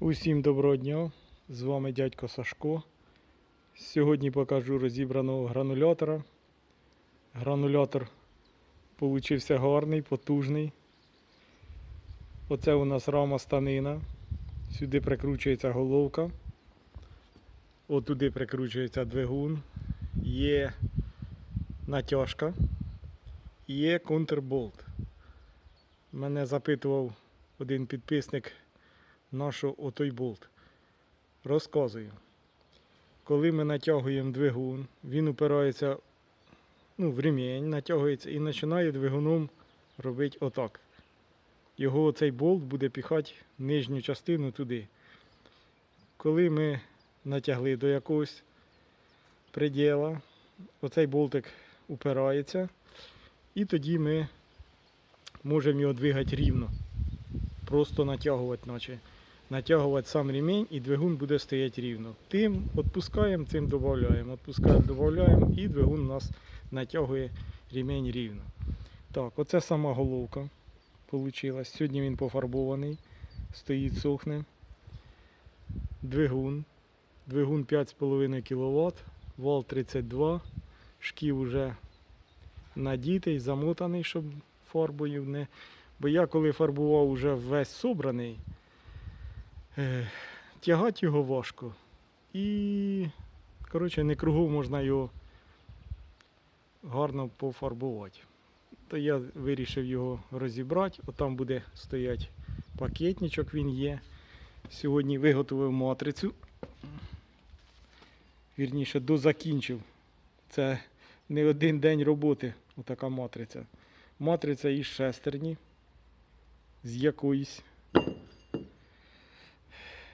Усім доброго дня! З вами дядько Сашко. Сьогодні покажу розібраного гранулятора. Гранулятор получився гарний, потужний. Оце у нас рама станина. Сюди прикручується головка. Отуди прикручується двигун. Є натяжка. Є контрболт. Мене запитував один підписник на що отой болт. Розказую. Коли ми натягуємо двигун, він упирається ну, в ремінь, натягується і починає двигуном робити отак. Його цей болт буде піхати нижню частину туди. Коли ми натягли до якогось приділа, оцей болтик упирається, і тоді ми можемо його двигати рівно. Просто натягувати, наче натягувати сам ремінь і двигун буде стояти рівно. Тим відпускаємо, цим додаємо. Відпускаємо, додаємо і двигун у нас натягує ремінь рівно. Так, оце сама головка вийшла. Сьогодні він пофарбований, стоїть сохне. Двигун. Двигун 5,5 кВт, вал 32, шків вже надітий, замотаний, щоб фарбою не. Бо я коли фарбував вже весь собраний, тягати його важко. І, коротше, не кругом можна його гарно пофарбувати. То я вирішив його розібрати. Отам буде стояти пакетничок, він є. Сьогодні виготовив матрицю. Вірніше, дозакінчив. Це не один день роботи, отака матриця. Матриця із шестерні з якоїсь.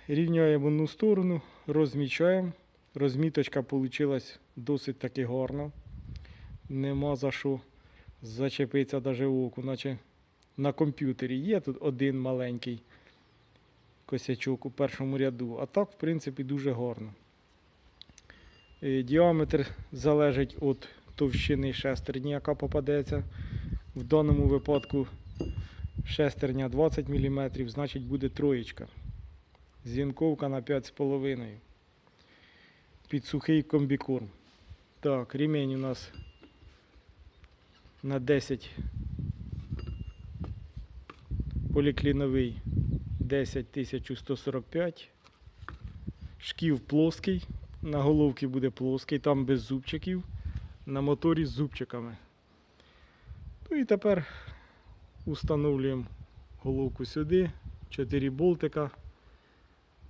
Рівняємо одну сторону, розмічаємо. Розміточка вийшла досить таки гарна. Нема за що зачепитися навіть оку, наче на комп'ютері є тут один маленький косячок у першому ряду. А так, в принципі, дуже гарно. Е, Діаметр залежить від товщини шестерні, яка попадеться. В даному випадку шестерня 20 мм, значить буде троєчка. Зінковка на 5,5. Під сухий комбікорм. Так, ремень у нас на 10 полікліновий 10145. Шків плоский. На головці буде плоский, там без зубчиків. На моторі з зубчиками. Ну і тепер Установлюємо головку сюди, 4 болтика,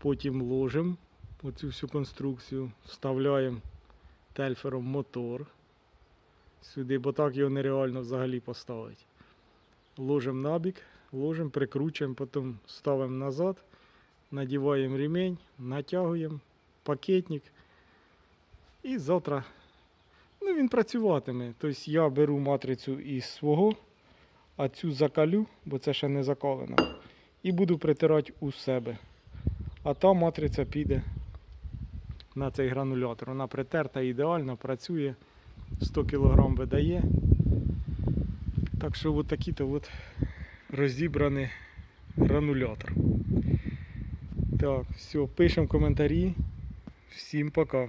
потім ложимо оцю всю конструкцію, вставляємо тельфером мотор сюди, бо так його нереально взагалі поставити. Ложимо набік, ложимо, прикручуємо, потім ставимо назад, надіваємо ремень, натягуємо пакетник. І завтра ну, він працюватиме. Тобто я беру матрицю із свого а цю закалю, бо це ще не закалено, і буду притирати у себе. А та матриця піде на цей гранулятор. Вона притерта ідеально, працює, 100 кг видає. Так що от такий-то от розібраний гранулятор. Так, все, пишемо коментарі. Всім пока.